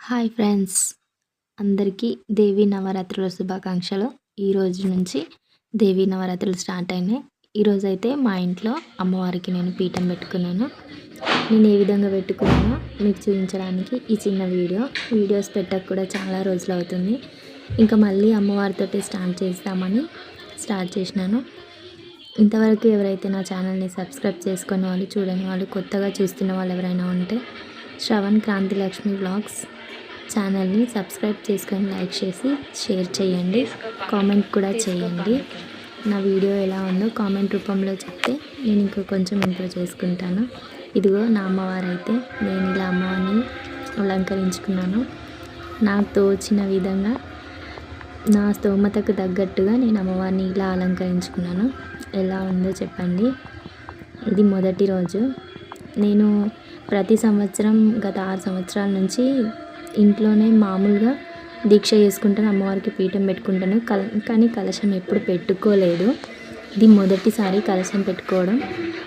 Hi friends. అందరికీ దేవి నవరాత్రుల శుభాకాంక్షలు. ఈ రోజు నుంచి దేవి నవరాత్రులు స్టార్ట్ అయినాయి. ఈరోజు అయితే మా ఇంట్లో అమ్మవారికి నేను పీఠం పెట్టుకున్నాను. నేను ఏ విధంగా పెట్టుకున్నానో మీకు చూపించడానికి ఈ చిన్న వీడియో. వీడియోస్ పెట్టక కూడా చాలా రోజులు అవుతుంది. ఇంకా మళ్ళీ అమ్మవారితో స్టార్ట్ చేస్తామని స్టార్ట్ చేసినాను. ఇంతవరకు ఎవరైతే నా ఛానల్ని సబ్స్క్రైబ్ చేసుకున్న వాళ్ళు చూడని వాళ్ళు కొత్తగా చూస్తున్న వాళ్ళు ఎవరైనా ఉంటే శ్రవణ్ క్రాంతి లక్ష్మి బ్లాగ్స్ ఛానల్ని సబ్స్క్రైబ్ చేసుకొని లైక్ చేసి షేర్ చేయండి. కామెంట్ కూడా చేయండి. నా వీడియో ఎలా ఉందో కామెంట్ రూపంలో చెప్తే నేను ఇంకా కొంచెం ఇంప్రూవ్ చేసుకుంటాను. ఇదిగో నా అమ్మవారు అయితే నేను ఇలా అమ్మవారిని అలంకరించుకున్నాను. నాకు తోచిన విధంగా నా స్తోమతకు తగ్గట్టుగా నేను అమ్మవారిని ఇలా అలంకరించుకున్నాను. ఎలా ఉందో చెప్పండి. ఇది మొదటి రోజు. నేను ప్రతి సంవత్సరం గత ఆరు సంవత్సరాల నుంచి ఇంట్లోనే మామూలుగా దీక్ష చేసుకుంటాను అమ్మవారికి పీఠం పెట్టుకుంటాను. కల కానీ కలశం ఎప్పుడు పెట్టుకోలేదు. ఇది మొదటిసారి కలశం పెట్టుకోవడం.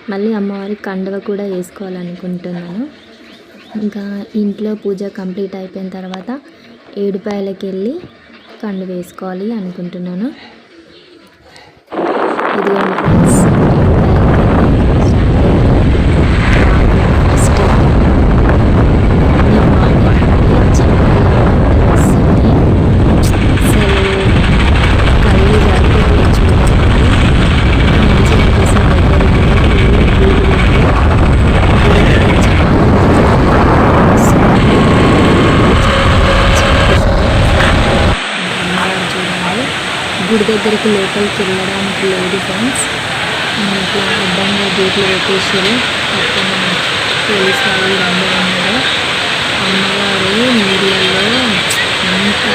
మళ్ళీ అమ్మవారి కండవ కూడా వేసుకోవాలనుకుంటున్నాను. ఇంకా ఇంట్లో పూజ కంప్లీట్ అయిపోయిన తర్వాత ఏడుపాయలకి వెళ్ళి కండు వేసుకోవాలి అనుకుంటున్నాను. ఇదిగోండి ఫ్రెండ్స్. గుడి దగ్గరికి లోపలికి వెళ్ళడానికి లేదు ఫ్రెండ్స్ ఇట్లా అడ్డంగా గేట్లు పెట్టేసారు పక్కన పోలీస్ వాళ్ళు అందరూ ఉన్నారు అమ్మవారు నీళ్ళలో ఎంత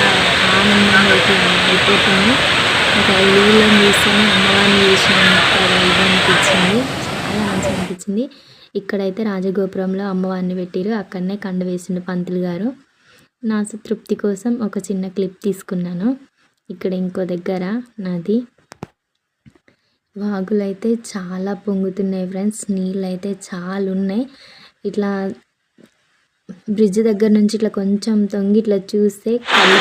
ఆనందంగా అయితే అయిపోతుంది. ఒక నీళ్ళని చూస్తేనే అమ్మవారిని చూసినంత ఇది అనిపించింది. చాలా మంచిగా అనిపించింది. ఇక్కడైతే రాజగోపురంలో అమ్మవారిని పెట్టిరు. అక్కడనే కండ వేసిండు పంతులు గారు. నా తృప్తి కోసం ఒక చిన్న క్లిప్ తీసుకున్నాను. ఇక్కడ ఇంకో దగ్గర నది. వాగులైతే చాలా పొంగుతున్నాయి ఫ్రెండ్స్. నీళ్ళు అయితే చాలా ఉన్నాయి ఇట్లా బ్రిడ్జ్ దగ్గర నుంచి ఇట్లా కొంచెం తొంగి ఇట్లా చూస్తే కళ్ళు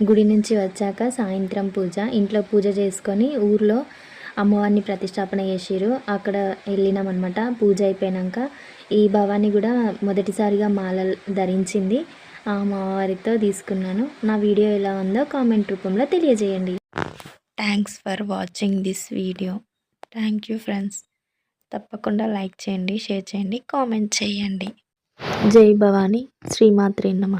గుడి నుంచి వచ్చాక సాయంత్రం పూజ. ఇంట్లో పూజ చేసుకొని ఊర్లో అమ్మవారిని ప్రతిష్టాపన చేసిరు అక్కడ వెళ్ళినాం అనమాట పూజ అయిపోయాక ఈ భవాని కూడా మొదటిసారిగా మాల ధరించింది. ఆ అమ్మవారితో తీసుకున్నాను. నా వీడియో ఎలా ఉందో కామెంట్ రూపంలో తెలియజేయండి. Thanks for watching this video thank you friends తప్పకుండా లైక్ చేయండి షేర్ చేయండి కామెంట్ చేయండి. జై భవానీ. శ్రీమాత్రి నమ.